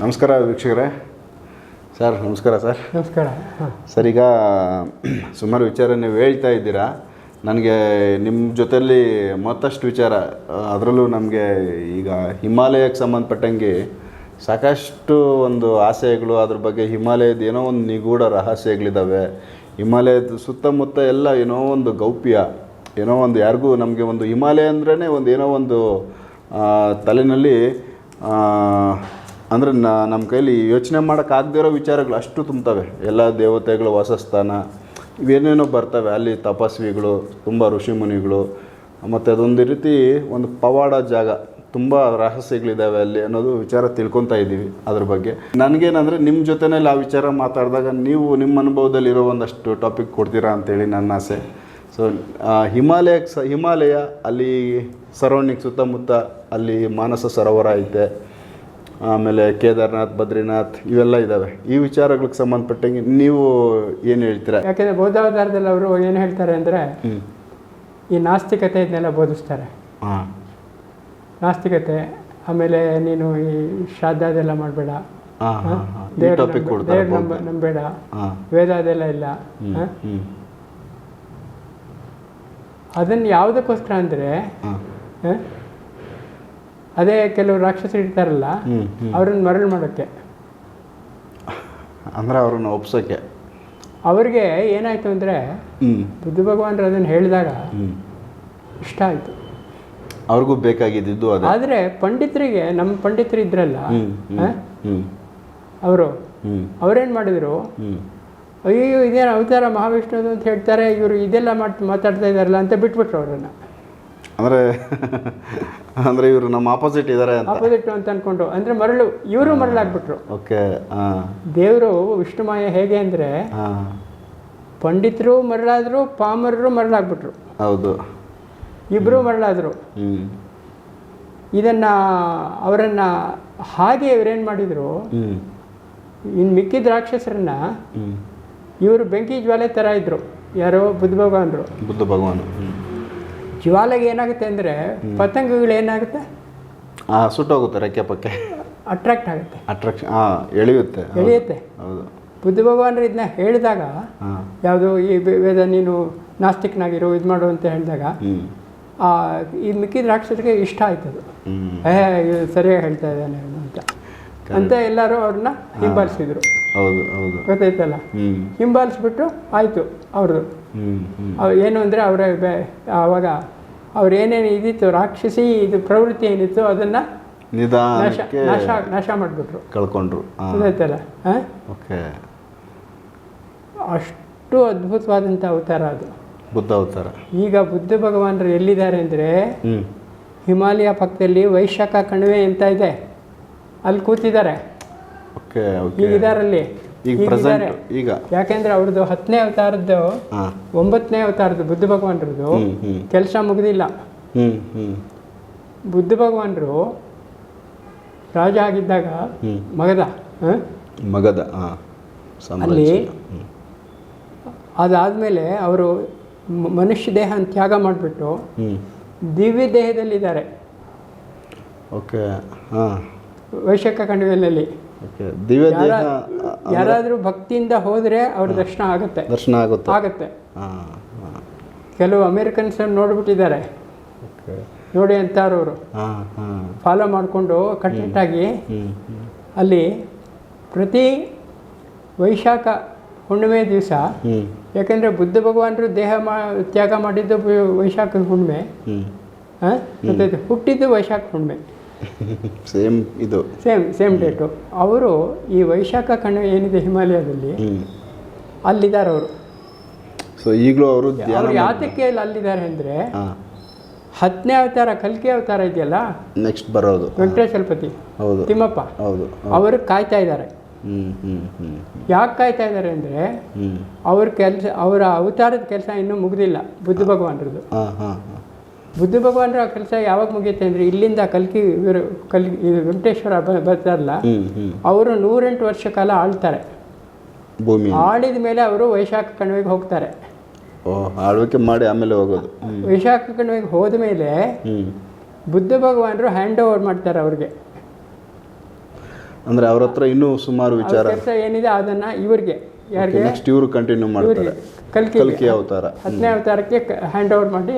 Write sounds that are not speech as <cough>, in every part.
ನಮಸ್ಕಾರ ವೀಕ್ಷಕರೇ. ಸರ್ ನಮಸ್ಕಾರ ಸರ್. ನಮಸ್ಕಾರ. ಸರ್ ಈಗ ಸುಮಾರು ವಿಚಾರ ನೀವು ಹೇಳ್ತಾ ಇದ್ದೀರಾ. ನನಗೆ ನಿಮ್ಮ ಜೊತೆಯಲ್ಲಿ ಮತ್ತಷ್ಟು ವಿಚಾರ ಅದರಲ್ಲೂ ನಮಗೆ ಈಗ ಹಿಮಾಲಯಕ್ಕೆ ಸಂಬಂಧಪಟ್ಟಂಗೆ ಸಾಕಷ್ಟು ಒಂದು ಆಸೆಗಳು ಅದ್ರ ಬಗ್ಗೆ ಹಿಮಾಲಯದ ಏನೋ ಒಂದು ನಿಗೂಢ ರಹಸ್ಯಗಳಿದ್ದಾವೆ ಹಿಮಾಲಯದ ಸುತ್ತಮುತ್ತ ಎಲ್ಲ ಏನೋ ಒಂದು ಗೌಪ್ಯ ಏನೋ ಒಂದು ಯಾರಿಗೂ ನಮಗೆ ಒಂದು ಹಿಮಾಲಯ ಅಂದ್ರೇ ಒಂದು ಏನೋ ಒಂದು ಆ, ಅಂದರೆ ನಮ್ಮ ಕೈಲಿ ಯೋಚನೆ ಮಾಡೋಕ್ಕಾಗದೇ ಇರೋ ವಿಚಾರಗಳು ಅಷ್ಟು ತುಂಬ್ತವೆ. ಎಲ್ಲ ದೇವತೆಗಳು ವಾಸಸ್ಥಾನ ಇವೇನೇನೋ ಬರ್ತವೆ. ಅಲ್ಲಿ ತಪಸ್ವಿಗಳು, ತುಂಬ ಋಷಿಮುನಿಗಳು ಮತ್ತು ಅದೊಂದು ರೀತಿ ಒಂದು ಪವಾಡ ಜಾಗ. ತುಂಬ ರಹಸ್ಯಗಳಿದ್ದಾವೆ ಅಲ್ಲಿ ಅನ್ನೋದು ವಿಚಾರ ತಿಳ್ಕೊತಾ ಇದ್ದೀವಿ ಅದ್ರ ಬಗ್ಗೆ. ನನಗೇನಂದರೆ ನಿಮ್ಮ ಜೊತೆನಲ್ಲಿ ಆ ವಿಚಾರ ಮಾತಾಡಿದಾಗ ನೀವು ನಿಮ್ಮ ಅನುಭವದಲ್ಲಿರೋ ಒಂದಷ್ಟು ಟಾಪಿಕ್ ಕೊಡ್ತೀರಾ ಅಂತೇಳಿ ನನ್ನ ಆಸೆ. ಸೊ ಹಿಮಾಲಯ ಸ ಹಿಮಾಲಯ, ಅಲ್ಲಿ ಸರೌಂಡಿಂಗ್ ಸುತ್ತಮುತ್ತ ಅಲ್ಲಿ ಮಾನಸ ಸರೋವರ ಐತೆ. ಆಮೇಲೆ ಕೇದಾರ್ನಾಥ್ ಬದ್ರಿನಾಥ್ ಇವೆಲ್ಲ ಇದ್ದಾವೆ ಈ ವಿಚಾರಗಳಿಗೆ ಸಂಬಂಧಪಟ್ಟಂಗೆ ನೀವು ಏನು ಹೇಳ್ತೀರಾ? ಯಾಕೆಂದರೆ ಬೌದ್ಧಾವತಾರದಲ್ಲಿ ಅವರು ಏನು ಹೇಳ್ತಾರೆ ಅಂದರೆ ಈ ನಾಸ್ತಿಕತೆ ಇದನ್ನೆಲ್ಲ ಬೋಧಿಸ್ತಾರೆ ನಾಸ್ತಿಕತೆ ಆಮೇಲೆ ನೀನು ಈ ಶ್ರಾದ್ದಾದೆಲ್ಲ ಮಾಡಬೇಡ. ದೇವ್ರ ನಂಬ ನಂಬೇಡ. ವೇದ ಅದೆಲ್ಲ ಇಲ್ಲ. ಅದನ್ನು ಯಾವುದಕ್ಕೋಸ್ಕರ ಅಂದರೆ ಅದೇ ಕೆಲವು ರಾಕ್ಷಸರು ಇರ್ತಾರಲ್ಲ ಹ್ಞೂ ಹ್ಞೂ ಅವ್ರನ್ನ ಮರಳು ಮಾಡೋಕ್ಕೆ. ಅಂದ್ರೆ ಅವ್ರನ್ನ ಒಪ್ಸೋಕ್ಕೆ ಅವ್ರಿಗೆ ಏನಾಯ್ತು ಅಂದ್ರೆ ಬುದ್ಧ ಭಗವಾನರು ಅದನ್ನ ಹೇಳಿದಾಗ ಇಷ್ಟ ಆಯ್ತು. ಅವ್ರಿಗೂ ಬೇಕಾಗಿದ್ದು ಆದ್ರೆ ಪಂಡಿತರಿಗೆ ನಮ್ಮ ಪಂಡಿತರು ಇದ್ರಲ್ಲ ಅವರು ಅವ್ರೇನ್ ಮಾಡಿದರು? ಅಯ್ಯೋ ಇದೇನು ಅವತಾರ ಮಹಾವಿಷ್ಣುದು ಅಂತ ಹೇಳ್ತಾರೆ ಇವರು ಇದೆಲ್ಲ ಮಾಡ್ ಮಾತಾಡ್ತಾ ಇದ್ದಾರಲ್ಲ ಅಂತ ಬಿಟ್ಬಿಟ್ರು ಅವರನ್ನು. ಅಂದರೆ ಅಂದರೆ ಇವರು ನಮ್ಮ ಆಪೋಸಿಟ್ ಇದ್ದಾರೆ ಅಂತ. ಆಪೋಸಿಟ್ ಅಂತ ಅನ್ಕೊಂಡು. ಅಂದರೆ ಮರಳು ಇವರು ಮರಳಾಗ್ಬಿಟ್ರು. ಓಕೆ ದೇವರು ವಿಷ್ಣುಮಾಯ ಹೇಗೆ ಅಂದರೆ ಪಂಡಿತರು ಮರಳಾದರು ಪಾಮರರು ಮರಳಾಗ್ಬಿಟ್ರು. ಹೌದು. ಇಬ್ಬರು ಮರಳಾದರು. ಇದನ್ನ ಅವರನ್ನು ಹಾಗೆ ಇವರೇನು ಮಾಡಿದರು ಇನ್ ಇನ್ನು ಮಿಕ್ಕಿದ ರಾಕ್ಷಸರನ್ನ ಇವರು ಬೆಂಕಿ ಜ್ವಾಲೆ ಥರ ಇದ್ದರು ಯಾರೋ ಬುದ್ಧ ಭಗವಾನರು. ಬುದ್ಧ ಭಗವಾನ್ ಜ್ವಾಲೆಗೆ ಏನಾಗುತ್ತೆ ಅಂದರೆ ಪತಂಗಗಳು ಏನಾಗುತ್ತೆ? ಸುಟ್ಟೋಗುತ್ತೆ ರೆಕ್ಕೆ ಪಕ್ಕೆ. ಅಟ್ರಾಕ್ಟ್ ಆಗುತ್ತೆ. ಅಟ್ರಾಕ್ಷನ್ ಹಾಂ ಎಳೆಯುತ್ತೆ. ಎಳೆಯುತ್ತೆ. ಹೌದು. ಬುದ್ಧ ಭಗವಾನರು ಇದನ್ನ ಹೇಳಿದಾಗ ಯಾವುದು ಈ ವೇದ ನೀನು ನಾಸ್ತಿಕನಾಗಿರು ಇದು ಮಾಡು ಅಂತ ಹೇಳಿದಾಗ ಆ, ಈ ಮಿಕ್ಕಿದ ರಾಕ್ಷಸರಿಗೆ ಇಷ್ಟ ಆಯ್ತದು ಏ ಸರಿಯಾಗಿ ಹೇಳ್ತಾ ಇದ್ದಾನೆ ಅಂತ. ಅಂತ ಎಲ್ಲರೂ ಅವ್ರನ್ನ ಹಿಂಬಾಲಿಸಿದ್ರು. ಹೌದು ಹೌದು. ಗೊತ್ತಾಯ್ತಲ್ಲ? ಹಿಂಬಾಲಿಸ್ಬಿಟ್ಟು ಆಯಿತು ಅವ್ರದ್ದು ಏನು ಅಂದರೆ ಅವರ ಆವಾಗ ಅವ್ರೇನೇನು ಇದಿತ್ತು ರಾಕ್ಷಸಿ ಇದು ಪ್ರವೃತ್ತಿ ಏನಿತ್ತು ಅದನ್ನ ನಾಶ ನಾಶ ನಾಶ ಮಾಡಿಬಿಟ್ರು. ಕಳ್ಕೊಂಡ್ರು. ಗೊತ್ತಾಯ್ತಲ್ಲ ಓಕೆ. ಅಷ್ಟು ಅದ್ಭುತವಾದಂಥ ಅವತಾರ ಅದು. ಬುದ್ಧ ಅವತಾರ. ಈಗ ಬುದ್ಧ ಭಗವಾನರು ಎಲ್ಲಿದ್ದಾರೆ ಅಂದರೆ ಹಿಮಾಲಯ ಪಕ್ಕದಲ್ಲಿ ವೈಶಾಖ ಕಣಿವೆ ಅಂತ ಇದೆ. ಅಲ್ಲಿ ಕೂತಿದ್ದಾರೆ. Okay okay. ಈಗ ಈಗ. ಯಾಕೆಂದ್ರೆ ಅವ್ರದ್ದು ಹತ್ತನೇ ಅವತಾರದ್ದು ಹಾಂ. ಒಂಬತ್ತನೇ ಅವತಾರದ್ದು ಬುದ್ಧ ಭಗವಾನ್ರದ್ದು ಕೆಲಸ ಮುಗಿದಿಲ್ಲ. ಬುದ್ಧ ಭಗವಾನ್ರು ರಾಜ ಆಗಿದ್ದಾಗ ಮಗದ ಹ? ಮಗದ ಅಲ್ಲಿ ಸಾಮ್ರಾಜ್ಯ ಅದಾದಮೇಲೆ ಅವರು ಮನುಷ್ಯ ದೇಹ ತ್ಯಾಗ ಮಾಡಿಬಿಟ್ಟು ದಿವ್ಯ ದೇಹದಲ್ಲಿದ್ದಾರೆ. ಓಕೆ ಹಾಂ. ವೈಶಾಖ ಕಣಿವೆಯಲ್ಲಿ ದಿವ್ಯ ದೇಹ ಯಾರಾದರೂ ಭಕ್ತಿಯಿಂದ ಹೋದರೆ ಅವ್ರ ದರ್ಶನ ಆಗುತ್ತೆ. ದರ್ಶನ ಆಗುತ್ತೆ. ಆಗುತ್ತೆ. ಕೆಲವು ಅಮೇರಿಕನ್ಸ್ ನೋಡ್ಬಿಟ್ಟಿದ್ದಾರೆ. ನೋಡಿ ಅಂತಾರವರು ಫಾಲೋ ಮಾಡಿಕೊಂಡು ಕಟ್ಟೆಟ್ಟಾಗಿ ಅಲ್ಲಿ ಪ್ರತಿ ವೈಶಾಖ ಹುಣ್ಣಿಮೆ ದಿವಸ ಯಾಕೆಂದರೆ ಬುದ್ಧ ಭಗವಾನರು ದೇಹ ಮಾ ತ್ಯಾಗ ಮಾಡಿದ್ದು ವೈಶಾಖ ಹುಣ್ಣಿಮೆ. ಹಾಂ ಹುಟ್ಟಿದ್ದು ವೈಶಾಖ ಹುಣ್ಣಿಮೆ. <laughs> ಸೇಮ್ ಇದು. ಸೇಮ್ ಸೇಮ್ ಡೇಟು ಅವರು ಈ ವೈಶಾಖ ಕಣ್ಣು ಏನಿದೆ ಹಿಮಾಲಯದಲ್ಲಿ ಅಲ್ಲಿದ್ದಾರೆ ಅವರು. ಸೊ ಈಗಲೂ ಅವರು ಅವರು ಅಲ್ಲಿದ್ದಾರೆ ಅಂದರೆ ಹತ್ತನೇ ಅವತಾರ ಕಲ್ಕಿ ಅವತಾರ ಇದೆಯಲ್ಲ? ನೆಕ್ಸ್ಟ್ ಬರೋದು. ವೆಂಕಟೇಶ್ವರಪತಿ ಹೌದು. ತಿಮ್ಮಪ್ಪ. ಹೌದು. ಅವರು ಕಾಯ್ತಾ ಇದ್ದಾರೆ. ಯಾಕೆ ಕಾಯ್ತಾ ಇದ್ದಾರೆ ಅಂದರೆ ಅವ್ರ ಕೆಲಸ ಅವರ ಅವತಾರದ ಕೆಲಸ ಇನ್ನೂ ಮುಗಿದಿಲ್ಲ ಬುದ್ಧ ಭಗವಾನ್ರದ್ದು. ಬುದ್ಧ ಭಗವಾನರ ಕೆಲಸ ಯಾವಾಗ ಮುಗಿಯುತ್ತೆ ಅಂದ್ರೆ ಇಲ್ಲಿಂದ ಕಲ್ಕಿ ಇವರು ಕಲ್ ವೆಂಕಟೇಶ್ವರ ಬರ್ತಾರಲ್ಲ ಅವರು ನೂರೆಂಟು ವರ್ಷ ಕಾಲ ಆಳ್ತಾರೆ. ಭೂಮಿ. ಆಳಿದ ಮೇಲೆ ಅವರು ವೈಶಾಖ ಕಣಿವೆಗೆ ಹೋಗ್ತಾರೆ. ಆಳ್ವಿಕೆ ಮಾಡಿ ಆಮೇಲೆ ಹೋಗೋದು. ವೈಶಾಖ ಕಣಿವೆಗೆ ಹೋದ ಮೇಲೆ ಬುದ್ಧ ಭಗವಾನರು ಹ್ಯಾಂಡ್ ಓವರ್ ಮಾಡ್ತಾರೆ ಅವ್ರಿಗೆ. ಅಂದ್ರೆ ಅವ್ರ ಹತ್ರ ಇನ್ನೂ ಸುಮಾರು ವಿಚಾರ. ಕೆಲಸ ಏನಿದೆ ಅದನ್ನ ಇವ್ರಿಗೆ. ಯಾರಿಗೆ? ನೆಕ್ಸ್ಟ್ ಇವರು ಕಂಟಿನ್ಯೂ ಮಾಡ್ತಾರೆ. ಕಲ್ಕಿ ಕಲ್ಕಿ ಅವತಾರ. ಹತ್ತನೇ ಅವತಾರಕ್ಕೆ ಹ್ಯಾಂಡ್ ಓವರ್ ಮಾಡಿ.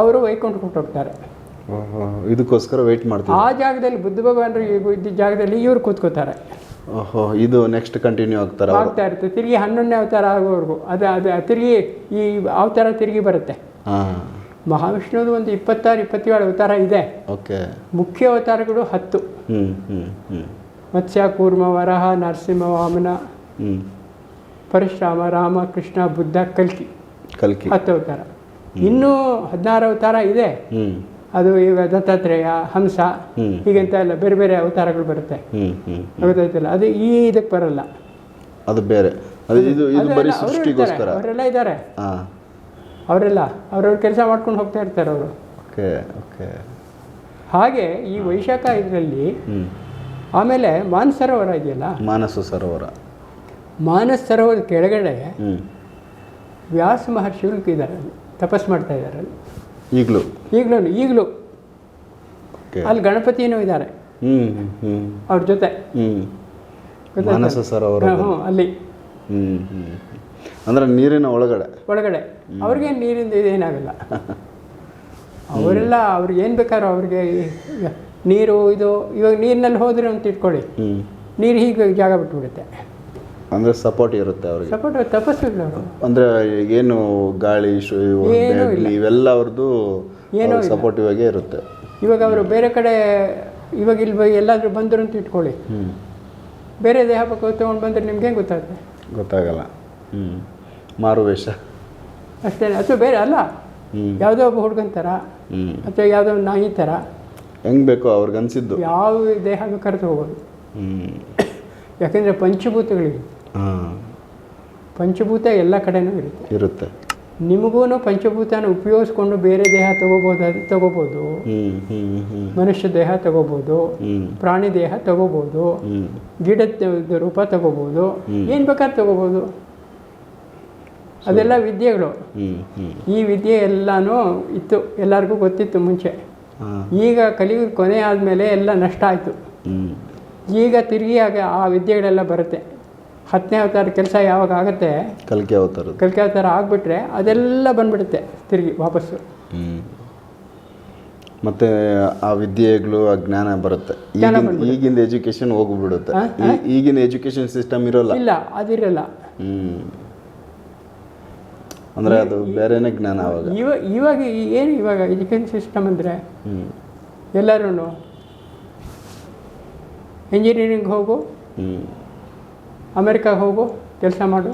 ಅವರು ವೈಕುಂಠ ಕೊಟ್ಟೋಗ್ತಾರೆ ಓಹೋ, ಇದಕ್ಕೋಸ್ಕರ ವೇಟ್ ಮಾಡ್ತಾರೆ ಆ ಜಾಗದಲ್ಲಿ ಬುದ್ಧ ಭಗವಾನರು ಇದ್ದ ಜಾಗದಲ್ಲಿ ಇವ್ರು ಕೂತ್ಕೋತಾರೆ. ಓಹೋ ಇದು ನೆಕ್ಸ್ಟ್ ಕಂಟಿನ್ಯೂ ಆಗ್ತಾರೆ ಅವರು. ಆಗ್ತಾ ಇರುತ್ತೆ. ತಿರುಗಿ ಹನ್ನೊಂದನೇ ಅವತಾರ ಆಗೋವರೆಗೂ. ಅದು ಅದು ತಿರುಗಿ ಈ ಅವತಾರ ತಿರುಗಿ ಬರುತ್ತೆ. ಮಹಾವಿಷ್ಣುವುದು ಒಂದು ಇಪ್ಪತ್ತಾರು ಇಪ್ಪತ್ತೇಳು ಅವತಾರ ಇದೆ. ಓಕೆ. ಮುಖ್ಯ ಅವತಾರಗಳು ಹತ್ತು. ಮತ್ಸ್ಯ ಕೂರ್ಮ ವರಹ ನರಸಿಂಹ ವಾಮನ. ಪರಶುರಾಮ ರಾಮ ಕೃಷ್ಣ ಬುದ್ಧ ಕಲ್ಕಿ. ಕಲ್ಕಿ. ಹತ್ತು ಅವತಾರ. ಇನ್ನೂ ಹದಿನಾರು ಅವತಾರ ಇದೆ. ಅದು ಈಗ ದತ್ತಾತ್ರೇಯ ಹಂಸ ಹೀಗೆಂತ ಎಲ್ಲ ಬೇರೆ ಬೇರೆ ಅವತಾರಗಳು ಬರುತ್ತೆ. ಗೊತ್ತಾಯ್ತಲ್ಲ? ಅದು ಈ ಇದಕ್ಕೆ ಬರಲ್ಲ. ಅದು ಬೇರೆ. ಅವರೆಲ್ಲ ಇದ್ದಾರೆ. ಅವರೆಲ್ಲ ಅವ್ರವ್ರ ಕೆಲಸ ಮಾಡ್ಕೊಂಡು ಹೋಗ್ತಾ ಇರ್ತಾರೆ ಅವರು. Okay okay. ಹಾಗೆ ಈ ವೈಶಾಖ ಇದರಲ್ಲಿ ಆಮೇಲೆ ಮಾನಸರೋವರ ಇದೆಯಲ್ಲ? ಮಾನಸ ಸರೋವರ. ಮಾನಸ ಸರೋವರ ಕೆಳಗಡೆ ವ್ಯಾಸ ಮಹರ್ಷಿಗಳು ಇದ್ದಾರೆ. ಅಲ್ಲಿ ತಪಸ್ ಮಾಡ್ತಾ ಇದ್ದಾರೆ. ಅಲ್ಲಿ ಈಗಲೂ ಈಗಲೂ. ಈಗಲೂ ಅಲ್ಲಿ ಗಣಪತಿನೂ ಇದ್ದಾರೆ. ಹ್ಞೂ ಹ್ಞೂ ಅವ್ರ ಜೊತೆ. ಮಾನಸ ಸರೋವರ ಹ್ಞೂ ಅಲ್ಲಿ. ಅಂದರೆ ನೀರಿನ ಒಳಗಡೆ. ಒಳಗಡೆ. ಅವ್ರಿಗೆ ನೀರಿಂದ ಇದೇನಾಗಲ್ಲ ಅವರೆಲ್ಲ ಅವ್ರಿಗೆ ಏನು ಬೇಕಾದ್ರೂ ಅವ್ರಿಗೆ ನೀರು ಇದು ಇವಾಗ ನೀರಿನಲ್ಲಿ ಹೋದ್ರೆ ಅಂತ ಇಟ್ಕೊಳ್ಳಿ. ನೀರು ಹೀಗೆ ಜಾಗ ಬಿಟ್ಬಿಡುತ್ತೆ. ಅಂದರೆ ಸಪೋರ್ಟ್ ಇರುತ್ತೆ ಅವ್ರಿಗೆ. ಸಪೋರ್ಟ್ ತಪಸ್ಸು ಅವರು. ಅಂದ್ರೆ ಏನು ಗಾಳಿ ಶು ಇವು ಏನೂ ಇವೆಲ್ಲ ಅವ್ರದ್ದು ಏನೂ ಇಲ್ಲ. ಸಪೋರ್ಟಿವ್ ಆಗೇ ಇರುತ್ತೆ. ಇವಾಗ ಅವರು ಬೇರೆ ಕಡೆ ಇವಾಗ ಇಲ್ಲಿ ಬ- ಎಲ್ಲಾದರೂ ಬಂದರು ಅಂತ ಇಟ್ಕೊಳ್ಳಿ. ಹ್ಞೂ ಬೇರೆ ದೇಹ ಪಕ್ಕ ತೊಗೊಂಡು ಬಂದರೆ ನಿಮ್ಗೆ ಹೆಂಗೆ ಗೊತ್ತಾಗುತ್ತೆ? ಗೊತ್ತಾಗಲ್ಲ. ಹ್ಞೂ ಮಾರುವೇಷ ಅಷ್ಟೇ ಅಥವಾ ಬೇರೆ ಅಲ್ಲ. ಹ್ಞೂ ಯಾವುದೋ ಒಬ್ಬ ಹುಡುಗನ ಥರ ಹ್ಞೂ ಅಥವಾ ಯಾವುದೋ ಒಂದು ನಾಯಿ ಥರ ಹೆಂಗೆ ಬೇಕೋ ಅವ್ರಿಗೆ ಅನಿಸಿದ್ದು. ಯಾವ ದೇಹ ಕರೆದು ಹೋಗೋದು. ಹ್ಞೂ ಯಾಕೆಂದರೆ ಪಂಚಭೂತಗಳಿವೆ. ಹಾಂ ಪಂಚಭೂತ ಎಲ್ಲ ಕಡೆನೂ ಇರುತ್ತೆ. ಇರುತ್ತೆ. ನಿಮಗೂ ಪಂಚಭೂತನ ಉಪಯೋಗಿಸ್ಕೊಂಡು ಬೇರೆ ದೇಹ ತಗೋಬಹುದು ಅದು ತಗೋಬೋದು ಹ್ಞೂ ಮನುಷ್ಯ ದೇಹ ತಗೋಬೋದು. ಪ್ರಾಣಿ ದೇಹ ತಗೋಬೋದು. ಗಿಡದ ರೂಪ ತಗೋಬೋದು. ಹ್ಮ್. ಏನು ತಗೋಬಹುದು ತಗೋಬೋದು. ಅದೆಲ್ಲ ವಿದ್ಯೆಗಳು. ಈ ವಿದ್ಯೆ ಎಲ್ಲನೂ ಇತ್ತು ಎಲ್ಲರಿಗೂ ಗೊತ್ತಿತ್ತು ಮುಂಚೆ. ಈಗ ಕಲಿಯುಗ ಕೊನೆ ಆದಮೇಲೆ ಎಲ್ಲ ನಷ್ಟ ಆಯಿತು. ಈಗ ತಿರುಗಿ ಆಗ ಆ ವಿದ್ಯೆಗಳೆಲ್ಲ ಬರುತ್ತೆ. ಹತ್ತನೇ ಅವತಾರ ಕೆಲಸ ಯಾವಾಗ ಆಗುತ್ತೆ? ಕಲಿಕೆ ಅವತಾರ ಕಲ್ಕೆ ಅವತಾರ ಆಗಿಬಿಟ್ರೆ ಅದೆಲ್ಲ ಬಂದ್ಬಿಡುತ್ತೆ ತಿರುಗಿ ವಾಪಸ್ಸು. ಮತ್ತೆ ಮತ್ತು ಆ ವಿದ್ಯೆಗಳು ಆ ಜ್ಞಾನ ಬರುತ್ತೆ. ಈಗಿನ ಎಜುಕೇಶನ್ ಹೋಗ್ಬಿಡುತ್ತೆ. ಈಗಿನ ಎಜುಕೇಶನ್ ಸಿಸ್ಟಮ್ ಇರೋಲ್ಲ. ಇಲ್ಲ ಅದಿರಲ್ಲ. ಅಂದರೆ ಅದು ಬೇರೆನೇ ಜ್ಞಾನ ಅವಾಗ. ಇವಾಗ ಇವಾಗ ಏನು ಇವಾಗ ಎಜುಕೇಶನ್ ಸಿಸ್ಟಮ್ ಅಂದರೆ? ಎಲ್ಲರೂ ಇಂಜಿನಿಯರಿಂಗ್ ಹೋಗು? ಅಮೆರಿಕಾಗೆ ಹೋಗು ಕೆಲಸ ಮಾಡು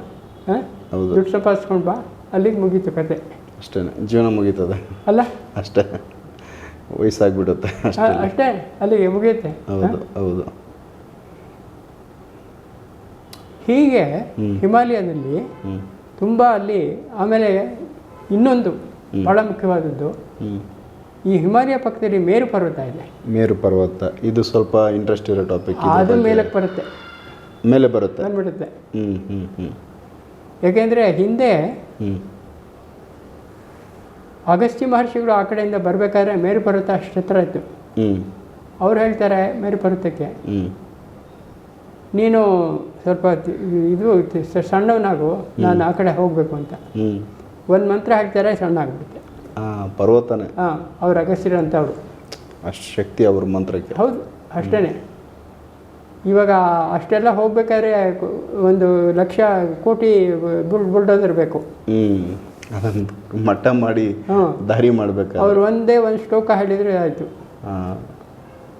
ಹಾಂ? ಹೌದು. ದುಡ್ಡು ಸಂಪಾದಿಸ್ಕೊಂಡು ಬಾ ಅಲ್ಲಿಗೆ ಮುಗೀತು ಕತೆ. ಅಷ್ಟೇ ಜೀವನ ಮುಗೀತದೆ. ಅಲ್ಲ? ಅಷ್ಟೇ. ವಯಸ್ಸಾಗ್ಬಿಡುತ್ತೆ ಅಷ್ಟೇ. ಅಷ್ಟೇ ಅಲ್ಲಿಗೆ ಮುಗಿಯುತ್ತೆ ಹೌದು ಹೌದು. ಹೀಗೆ ಹ್ಮ್. ಹಿಮಾಲಯದಲ್ಲಿ ತುಂಬ ಅಲ್ಲಿ ಆಮೇಲೆ ಇನ್ನೊಂದು ಬಹಳ ಮುಖ್ಯವಾದದ್ದು ಈ ಹಿಮಾಲಯ ಪಕ್ಕದಲ್ಲಿ ಮೇರು ಪರ್ವತ ಇದೆ. ಮೇರು ಪರ್ವತ ಇದು ಸ್ವಲ್ಪ ಇಂಟ್ರೆಸ್ಟ್ ಇರೋ ಟಾಪಿಕ್ ಅದು ಮೇಲಕ್ಕೆ ಬರುತ್ತೆ. ಮೇಲೆ ಬರುತ್ತೆ. ಬಂದ್ಬಿಡುತ್ತೆ. ಹ್ಞೂ ಹ್ಞೂ ಹ್ಞೂ ಯಾಕೆಂದರೆ ಹಿಂದೆ ಅಗಸ್ತಿ ಅಗಸ್ತ್ಯ ಮಹರ್ಷಿಗಳು ಆ ಕಡೆಯಿಂದ ಬರಬೇಕಾದ್ರೆ ಮೇರು ಪರ್ವತ ಅಷ್ಟು ಹತ್ರ ಇತ್ತು ಅವ್ರು ಹೇಳ್ತಾರೆ ಮೇರು ಪರ್ವತಕ್ಕೆ ನೀನು ಸ್ವಲ್ಪ ಇದು ಸಣ್ಣವನಾಗು ನಾನು ಆ ಕಡೆ ಹೋಗಬೇಕು ಅಂತ. ಒಂದು ಮಂತ್ರ ಹಾಕ್ತಾರೆ ಸಣ್ಣ ಆಗ್ಬಿಡುತ್ತೆ ಪರ್ವತನೇ. ಹಾಂ ಅವ್ರು ಅಗಸ್ತ್ಯರು ಅವರು. ಅಷ್ಟು ಶಕ್ತಿ ಅವ್ರ ಮಂತ್ರಕ್ಕೆ. ಹೌದು ಅಷ್ಟೇ ಇವಾಗ ಅಷ್ಟೆಲ್ಲ ಹೋಗ್ಬೇಕಾದ್ರೆ ಒಂದು ಲಕ್ಷ ಕೋಟಿ ಬುಲ್ ಬುಲ್ಡೋಸರ್ ಬೇಕು. ಮಟ್ಟ ಮಾಡಿ ದಾರಿ ಮಾಡ್ಬೇಕು ಅವ್ರು ಒಂದೇ ಒಂದು ಸ್ಟೋಕ ಹೇಳಿದರೆ ಆಯಿತು.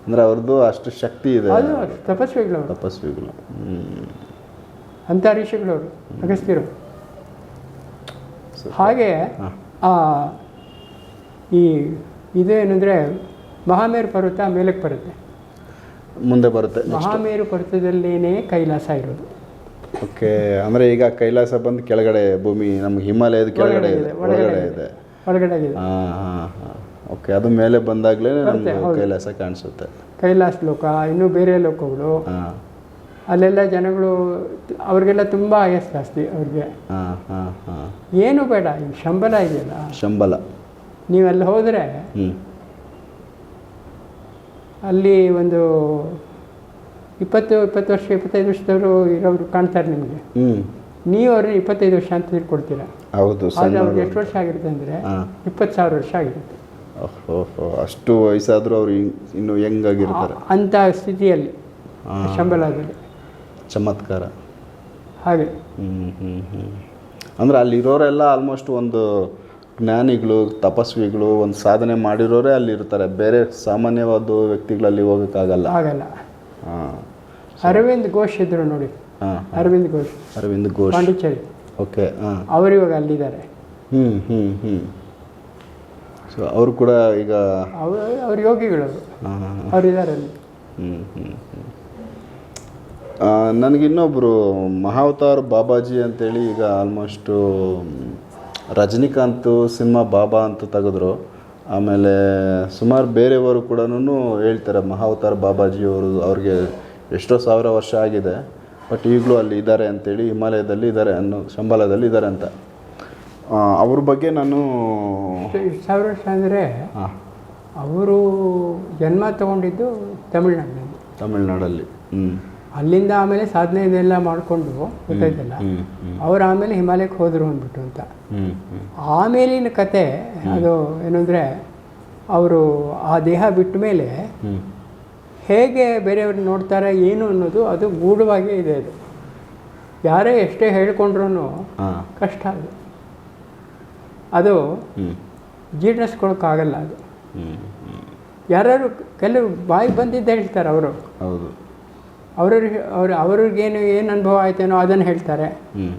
ಅಂದ್ರೆ ಅವ್ರದ್ದು ಅಷ್ಟು ಶಕ್ತಿ ಇದೆ. ಅದು ಅವರು. ತಪಸ್ವಿಗಳು. ಅಂತ ಋಷಿಗಳು ಅವರು ಅಗಸ್ತಿರು ಹಾಗೆ ಈ ಇದೇನೆಂದರೆ ಮಹಾಮೇರು ಪರ್ವತ ಮೇಲಕ್ಕೆ ಬರುತ್ತೆ. ಮುಂದೆ ಬರುತ್ತೆ ಮಹಾಮೇರು ಪರ್ವತದಲ್ಲೇನೆ ಕೈಲಾಸ ಇರೋದು. ಓಕೆ ಅಂದರೆ ಈಗ ಕೈಲಾಸ ಬಂದು ಕೆಳಗಡೆ ಭೂಮಿ ನಮ್ಮ ಹಿಮಾಲಯದ ಕೆಳಗಡೆ ಇದೆ ಒಳಗಡೆ ಇದೆ ಒಳಗಡೆ ಇದೆ. ಹಾಂ ಹಾಂ ಹಾಂ. ಓಕೆ ಅದು ಮೇಲೆ ಬಂದಾಗಲೇ ನಮಗೆ ಕೈಲಾಸ ಕಾಣಿಸುತ್ತೆ. ಕೈಲಾಸ ಲೋಕ ಇನ್ನೂ ಬೇರೆ ಲೋಕಗಳು. ಹಾಂ. ಅಲ್ಲೆಲ್ಲ ಜನಗಳು ಅವ್ರಿಗೆಲ್ಲ ತುಂಬ ಆಯಸ್ ಜಾಸ್ತಿ ಅವ್ರಿಗೆ. ಹಾಂ ಹಾಂ ಹಾಂ. ಏನು ಬೇಡ ಈ ಶಂಬಲ ಇದೆಯಲ್ಲ. ಶಂಬಲ. ನೀವು ಅಲ್ಲಿ ಹೋದರೆ ಅಲ್ಲಿ ಒಂದು ಇಪ್ಪತ್ತು ಇಪ್ಪತ್ತು ವರ್ಷ ಇಪ್ಪತ್ತೈದು ವರ್ಷದವರು ಇರೋರು ಕಾಣ್ತಾರೆ ನಿಮಗೆ. ನೀವು ಅವ್ರನ್ನ ಇಪ್ಪತ್ತೈದು ವರ್ಷ ಅಂತ ತಿಳ್ಕೊಡ್ತೀರಾ? ಹೌದು ಅವ್ರಿಗೆ ಎಷ್ಟು ವರ್ಷ ಆಗಿರುತ್ತೆ ಅಂದರೆ ಇಪ್ಪತ್ತು ಸಾವಿರ ವರ್ಷ ಆಗಿರುತ್ತೆ. ಓಹೋ ಅಷ್ಟು ವಯಸ್ಸಾದರೂ ಅವರು ಇನ್ನು ಹೆಂಗಾಗಿರ್ತಾರೆ ಆಗಿರ್ತಾರೆ. ಅಂತ ಸ್ಥಿತಿಯಲ್ಲಿ ಶಂಬಲಾದಲ್ಲಿ ಶಂಬಲದಲ್ಲಿ. ಚಮತ್ಕಾರ. ಹಾಗೆ. ಹ್ಞೂ ಹ್ಞೂ ಹ್ಞೂ ಅಂದರೆ ಅಲ್ಲಿರೋರೆಲ್ಲ ಆಲ್ಮೋಸ್ಟ್ ಒಂದು ಜ್ಞಾನಿಗಳು ತಪಸ್ವಿಗಳು ಒಂದು ಸಾಧನೆ ಮಾಡಿರೋರೇ ಅಲ್ಲಿ ಇರ್ತಾರೆ. ಬೇರೆ ಸಾಮಾನ್ಯವಾದ ವ್ಯಕ್ತಿಗಳಲ್ಲಿ ಹೋಗೋಕ್ಕಾಗಲ್ಲ. ಆಗಲ್ಲ. ಹಾಂ. ಅರವಿಂದ್ ಘೋಷ್ ಇದ್ರು ನೋಡಿ. ಹಾಂ ಅರವಿಂದ್ ಘೋಷ್. ಅರವಿಂದ್ ಘೋಷ್. ಪಾಂಡಿಚೇರಿ. ಓಕೆ ಹಾಂ. ಅವರು ಇವಾಗ ಅಲ್ಲಿದ್ದಾರೆ. ಹ್ಞೂ ಹ್ಞೂ ಹ್ಞೂ ಸೊ ಅವರು ಕೂಡ ಈಗ ಅವರು ಅವ್ರ ಯೋಗಿಗಳು ಅವರು. ಅವರಿದ್ದಾರೆ ಅಲ್ಲಿ. ಹ್ಞೂ ಹ್ಞೂ ನನಗೆ ಇನ್ನೊಬ್ಬರು ಮಹಾವತಾರ್ ಬಾಬಾಜಿ ಅಂತೇಳಿ ಈಗ ಆಲ್ಮೋಸ್ಟು ರಜನಿಕಾಂತ್ ಸಿನಿಮಾ ಬಾಬಾ ಅಂತ ತೆಗೆದ್ರು. ಆಮೇಲೆ ಸುಮಾರು ಬೇರೆಯವರು ಕೂಡ ಹೇಳ್ತಾರೆ ಮಹಾವತಾರ ಬಾಬಾಜಿ ಅವರು ಅವ್ರಿಗೆ ಎಷ್ಟೋ ಸಾವಿರ ವರ್ಷ ಆಗಿದೆ ಬಟ್ ಈಗಲೂ ಅಲ್ಲಿ ಇದ್ದಾರೆ ಅಂತೇಳಿ ಹಿಮಾಲಯದಲ್ಲಿ ಇದ್ದಾರೆ ಅನ್ನೋ ಶಂಬಾಲದಲ್ಲಿ ಇದ್ದಾರೆ ಅಂತ. ಅವ್ರ ಬಗ್ಗೆ ನಾನು ಸಾವಿರ ವರ್ಷ ಅಂದರೆ ಅವರು ಜನ್ಮ ತಗೊಂಡಿದ್ದು ತಮಿಳ್ನಾಡಿನಲ್ಲಿ. ತಮಿಳ್ನಾಡಲ್ಲಿ ಹ್ಞೂ ಅಲ್ಲಿಂದ ಆಮೇಲೆ ಸಾಧನೆ ಇದೆಲ್ಲ ಮಾಡಿಕೊಂಡು ಗೊತ್ತಾಯ್ತಲ್ಲ? ಅವ್ರು ಆಮೇಲೆ ಹಿಮಾಲಯಕ್ಕೆ ಹೋದರು ಅಂದ್ಬಿಟ್ಟು ಅಂತ. ಆಮೇಲಿನ ಕತೆ ಅದು ಏನಂದರೆ ಅವರು ಆ ದೇಹ ಬಿಟ್ಟ ಮೇಲೆ ಹೇಗೆ ಬೇರೆಯವ್ರನ್ನ ನೋಡ್ತಾರೆ ಏನು ಅನ್ನೋದು ಅದು ಗೂಢವಾಗಿ ಇದೆ ಅದು. ಯಾರೇ ಎಷ್ಟೇ ಹೇಳ್ಕೊಂಡ್ರೂ ಕಷ್ಟ ಅದು. ಅದು ಜೀರ್ಣಿಸ್ಕೊಳಕ್ಕಾಗಲ್ಲ ಅದು. ಯಾರು ಕೆಲವು ಬಾಯಿ ಬಂದಿದ್ದ ಹೇಳ್ತಾರೆ ಅವರು. ಹೌದು. ಅವ್ರವ್ರಿಗೆ ಅವ್ರು ಅವ್ರಿಗೇನು ಏನು ಅನುಭವ ಆಯ್ತೇನೋ ಅದನ್ನು ಹೇಳ್ತಾರೆ. ಹ್ಞೂ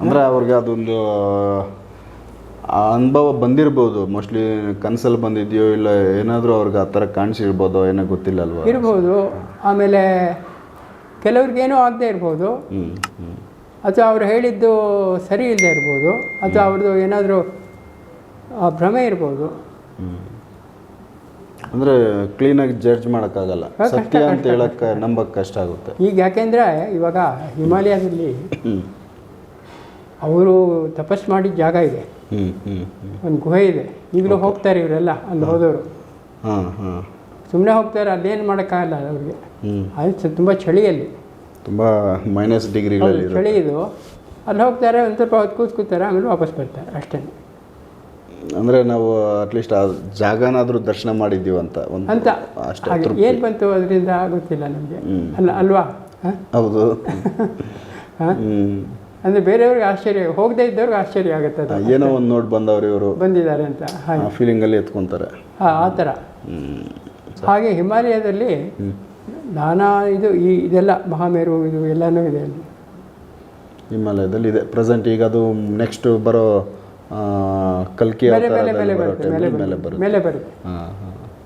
ಅಂದರೆ ಅವ್ರಿಗೆ ಅದೊಂದು ಆ ಅನುಭವ ಬಂದಿರ್ಬೋದು. ಮೋಸ್ಟ್ಲಿ ಕನಸಲ್ಲಿ ಬಂದಿದೆಯೋ ಇಲ್ಲ ಏನಾದರೂ ಅವ್ರಿಗೆ ಆ ಥರ ಕಾಣಿಸಿರ್ಬೋದೋ ಏನೋ ಗೊತ್ತಿಲ್ಲ ಅಲ್ವಾ ಇರ್ಬೋದು. ಆಮೇಲೆ ಕೆಲವ್ರಿಗೇನೂ ಆಗದೆ ಇರ್ಬೋದು. ಅಥವಾ ಅವ್ರು ಹೇಳಿದ್ದು ಸರಿ ಇಲ್ಲದೆ ಇರ್ಬೋದು. ಅಥವಾ ಅವ್ರದ್ದು ಏನಾದರೂ ಭ್ರಮೆ ಇರ್ಬೋದು. ಹ್ಞೂ ಅಂದರೆ ಕ್ಲೀನಾಗಿ ಜಡ್ಜ್ ಮಾಡೋಕ್ಕಾಗಲ್ಲ. ಸತ್ಯ ಅಂತ ಹೇಳಕ್ ಹೇಳಕ್ಕೆ ನಂಬಕ್ಕೆ ಕಷ್ಟ ಆಗುತ್ತೆ. ಈಗ ಯಾಕೆಂದರೆ ಇವಾಗ ಹಿಮಾಲಯದಲ್ಲಿ ಅವರು ತಪಸ್ ಮಾಡಿದ ಜಾಗ ಇದೆ. ಒಂದು ಗುಹೆ ಇದೆ. ಈಗಲೂ ಹೋಗ್ತಾರೆ ಇವರೆಲ್ಲ ಅಲ್ಲಿ ಹೋದವರು. ಹಾಂ ಹಾಂ. ಸುಮ್ಮನೆ ಹೋಗ್ತಾರೆ ಅಲ್ಲೇನು ಮಾಡೋಕ್ಕಾಗಲ್ಲ ಅವ್ರಿಗೆ. ಅದು ತುಂಬ ಚಳಿಯಲ್ಲಿ. ತುಂಬ ಮೈನಸ್ ಡಿಗ್ರಿಗಳಲ್ಲಿ ಚಳಿ ಇದು. ಅಲ್ಲಿ ಹೋಗ್ತಾರೆ ಒಂದು ಸ್ವಲ್ಪ ಹೊತ್ತು ಕೂತ್ಕೋತಾರೆ ಆಮೇಲೆ ವಾಪಸ್ ಬರ್ತಾರೆ ಅಷ್ಟೇ. ಅಂದರೆ ನಾವು ಅಟ್ಲೀಸ್ಟ್ ಆ ಜಾಗನಾದರೂ ದರ್ಶನ ಮಾಡಿದ್ದೀವಿ ಅಂತ ಒಂದು ಅಂತ ಅಷ್ಟೇ. ಏನು ಬಂತು ಅದರಿಂದ ಗೊತ್ತಿಲ್ಲ ನಮಗೆ? ಅಲ್ಲ ಅಲ್ವಾ? ಹೌದು. <laughs> ಅಂದರೆ ಬೇರೆಯವ್ರಿಗೆ ಆಶ್ಚರ್ಯ ಹೋಗದೇ ಇದ್ದವ್ರಿಗೆ ಆಶ್ಚರ್ಯ ಆಗುತ್ತೆ ಏನೋ ಒಂದು ನೋಡಿ ಬಂದವರು ಇವರು. ಬಂದಿದ್ದಾರೆ ಅಂತ ಫೀಲಿಂಗಲ್ಲಿ ಎತ್ಕೊಂತಾರೆ. ಹಾಂ ಆ ಥರ. ಹಾಗೆ ಹಿಮಾಲಯದಲ್ಲಿ ನಾನಾ ಇದು ಈ ಇದೆಲ್ಲ ಮಹಾಮೇರು ಇದು ಎಲ್ಲನೂ ಇದೆ ಅಲ್ಲಿ. ಹಿಮಾಲಯದಲ್ಲಿ ಇದೆ. ಪ್ರೆಸೆಂಟ್ ಈಗ ಅದು ನೆಕ್ಸ್ಟ್ ಬರೋ ಕಲ್ಕಿ ಮೇಲೆ ಮೇಲೆ ಮೇಲೆ ಬರೋ ಬರುತ್ತೆ ಮೇಲೆ ಮೇಲೆ ಬರುತ್ತೆ. ಮೇಲೆ ಬರುತ್ತೆ.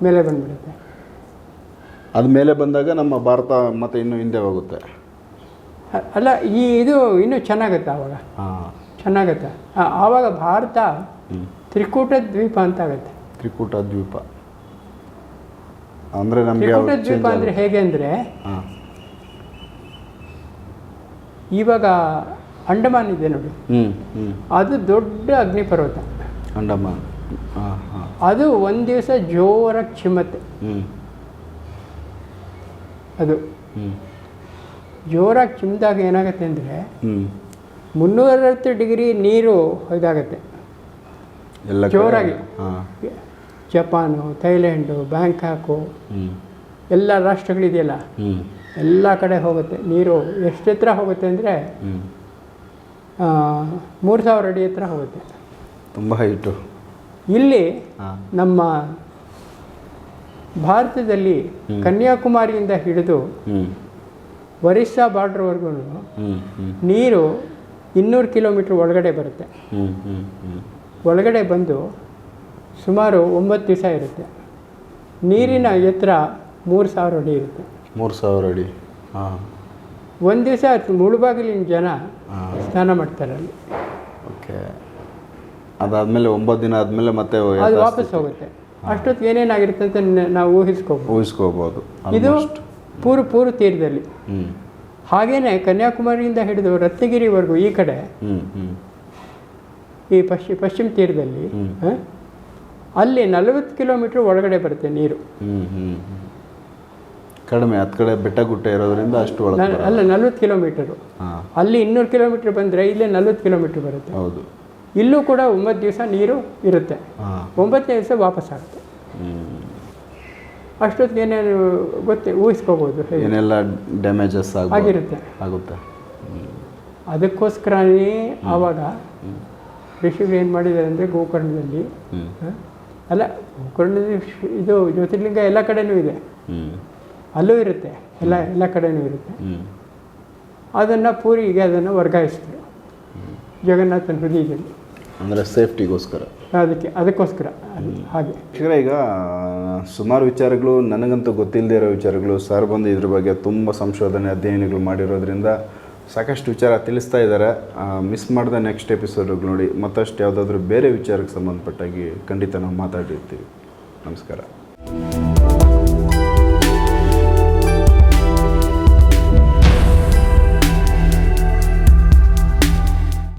ಮೇಲೆ ಬಂದ್ಬಿಡುತ್ತೆ. ಅದು ಮೇಲೆ ಬಂದಾಗ ನಮ್ಮ ಭಾರತ ಮತ್ತೆ ಇನ್ನು ಹಿಂದೆ ಹೋಗುತ್ತೆ. ಅಲ್ಲ ಈ ಇದು ಇನ್ನು ಚೆನ್ನಾಗತ್ತೆ ಆವಾಗ. ಹಾಂ. ಚೆನ್ನಾಗತ್ತೆ. ಆವಾಗ ಭಾರತ ತ್ರಿಕೂಟ ದ್ವೀಪ ಅಂತ ಆಗುತ್ತೆ ತ್ರಿಕೂಟ ದ್ವೀಪ. ಅಂದರೆ ನಮಗೆ ತ್ರಿಕೂಟ ದ್ವೀಪ ಅಂದ್ರೆ ಹೇಗೆ ಅಂದ್ರೆ ಹಾಂ. ಇವಾಗ ಅಂಡಮಾನ್ ಇದೆ ನೋಡಿ. ಅದು ದೊಡ್ಡ ಅಗ್ನಿಪರ್ವತ. ಅಂಡಮಾನ್. ಅದು ಒಂದು ದಿವಸ ಜೋರಾಗಿ ಚಿಮ್ಮತ್ತೆ ಹ್ಞೂ ಅದು. ಹ್ಞೂ ಜೋರಾಗಿ ಚಿಮ್ಮಿದಾಗ ಏನಾಗುತ್ತೆ ಅಂದರೆ ಮುನ್ನೂರೈವತ್ತು ಡಿಗ್ರಿ ನೀರು ಇದಾಗತ್ತೆ. ಎಲ್ಲ ಜೋರಾಗಿ. ಹಾಂ. ಜಪಾನು ಥೈಲ್ಯಾಂಡು ಬ್ಯಾಂಕಾಕು ಎಲ್ಲ ರಾಷ್ಟ್ರಗಳಿದೆಯಲ್ಲ. ಎಲ್ಲ ಕಡೆ ಹೋಗುತ್ತೆ. ನೀರು ಎಷ್ಟು ಎತ್ತರ ಹೋಗುತ್ತೆ ಅಂದರೆ ಮೂರು ಸಾವಿರ ಅಡಿ ಹತ್ರ ಹೋಗುತ್ತೆ. ತುಂಬ ಹೈಟು ಇಲ್ಲಿ ನಮ್ಮ ಭಾರತದಲ್ಲಿ. ಕನ್ಯಾಕುಮಾರಿಯಿಂದ ಹಿಡಿದು ಒರಿಸ್ಸಾ ಬಾರ್ಡ್ರ್ವರೆಗೂ ನೀರು ಇನ್ನೂರು ಕಿಲೋಮೀಟ್ರ್ ಒಳಗಡೆ ಬರುತ್ತೆ. ಒಳಗಡೆ ಬಂದು ಸುಮಾರು ಒಂಬತ್ತು ದಿವಸ ಇರುತ್ತೆ. ನೀರಿನ ಎತ್ತರ ಮೂರು ಸಾವಿರ ಅಡಿ ಇರುತ್ತೆ. ಮೂರು ಸಾವಿರ ಅಡಿ. ಹಾಂ. ಒಂದು ದಿವಸ ಮುಳುಬಾಗಿಲಿನ ಜನ ಸ್ನಾನ ಮಾಡ್ತಾರೆ ಅಲ್ಲಿ. ಓಕೆ. ಅದಾದಮೇಲೆ ಒಂಬತ್ತು ದಿನ ಆದಮೇಲೆ ಮತ್ತೆ ಅದು ವಾಪಸ್ ಹೋಗುತ್ತೆ. ಅಷ್ಟೊತ್ತು ಏನೇನಾಗಿರುತ್ತೆ ಅಂತ ನಾವು ಊಹಿಸ್ಕೋಬೋದು. ಊಹಿಸ್ಕೋಬೋದು ಇದು ಪೂರ್ವ ಪೂರ್ವ ತೀರದಲ್ಲಿ ಹಾಗೇನೆ ಕನ್ಯಾಕುಮಾರಿಯಿಂದ ಹಿಡಿದು ರತ್ನಗಿರಿವರೆಗೂ ಈ ಕಡೆ ಈ ಪಶ್ಚಿಮ ಪಶ್ಚಿಮ ತೀರದಲ್ಲಿ ಅಲ್ಲಿ ನಲವತ್ತು ಕಿಲೋಮೀಟ್ರ್ ಒಳಗಡೆ ಬರುತ್ತೆ ನೀರು. ಕಡಿಮೆ ಹತ್ತು ಕಡೆ ಬೆಟ್ಟ ಗುಟ್ಟ ಇರೋದ್ರಿಂದ ಅಷ್ಟು ಒಳಗೆ ಅಲ್ಲ ನಲ್ವತ್ತು ಕಿಲೋಮೀಟರು ಹಾಂ. ಅಲ್ಲಿ ಇನ್ನೂರು ಕಿಲೋಮೀಟ್ರ್ ಬಂದರೆ ಇಲ್ಲೇ ನಲ್ವತ್ತು ಕಿಲೋಮೀಟ್ರ್ ಬರುತ್ತೆ. ಹೌದು. ಇಲ್ಲೂ ಕೂಡ ಒಂಬತ್ತು ದಿವಸ ನೀರು ಇರುತ್ತೆ. ಹಾಂ. ಒಂಬತ್ತನೇ ದಿವಸ ವಾಪಸ್ ಆಗುತ್ತೆ. ಅಷ್ಟೊತ್ತಿಗೆ ಏನೇನು ಗೊತ್ತೇ ಊಹಿಸ್ಕೋಬೋದು ಹೇಗೆ. ಏನೆಲ್ಲ ಡ್ಯಾಮೇಜಸ್ ಆಗ ಆಗಿರುತ್ತೆ. ಆಗುತ್ತೆ. ಅದಕ್ಕೋಸ್ಕರನೇ ಆವಾಗ ಋಷಿಗಳು ಏನು ಮಾಡಿದ್ದಾರೆ ಅಂದರೆ ಗೋಕರ್ಣದಲ್ಲಿ ಹ್ಞೂ ಹ? ಅಲ್ಲ ಗೋಕರ್ಣದಲ್ಲಿ ಶ್- ಇದು ಜ್ಯೋತಿರ್ಲಿಂಗ ಎಲ್ಲ ಕಡೆನೂ ಇದೆ. ಹ್ಞೂ ಅಲ್ಲೂ ಇರುತ್ತೆ ಎಲ್ಲ ಎಲ್ಲ ಕಡೆಯೂ ಇರುತ್ತೆ. ಹ್ಞೂ ಅದನ್ನು ಪೂರಿಗೆ ಅದನ್ನು ವರ್ಗಾಯಿಸ್ತೀವಿ ಜಗನ್ನಾಥನ ಹೃದಯದಲ್ಲಿ. ಅಂದರೆ ಸೇಫ್ಟಿಗೋಸ್ಕರ. ಅದಕ್ಕೆ ಅದಕ್ಕೋಸ್ಕರ ಹಾಗೆ. ಯಾಕಂದರೆ ಈಗ ಸುಮಾರು ವಿಚಾರಗಳು ನನಗಂತೂ ಗೊತ್ತಿಲ್ಲದೆ ಇರೋ ವಿಚಾರಗಳು ಸರ್ ಬಂದು ಇದ್ರ ಬಗ್ಗೆ ತುಂಬ ಸಂಶೋಧನೆ ಅಧ್ಯಯನಗಳು ಮಾಡಿರೋದ್ರಿಂದ ಸಾಕಷ್ಟು ವಿಚಾರ ತಿಳಿಸ್ತಾ ಇದ್ದಾರೆ. ಮಿಸ್ ಮಾಡಿದ ನೆಕ್ಸ್ಟ್ ಎಪಿಸೋಡ್ಗಳು ನೋಡಿ ಮತ್ತಷ್ಟು ಯಾವುದಾದ್ರೂ ಬೇರೆ ವಿಚಾರಕ್ಕೆ ಸಂಬಂಧಪಟ್ಟಾಗಿ ಖಂಡಿತ ನಾವು ಮಾತಾಡಿರ್ತೀವಿ ನಮಸ್ಕಾರ.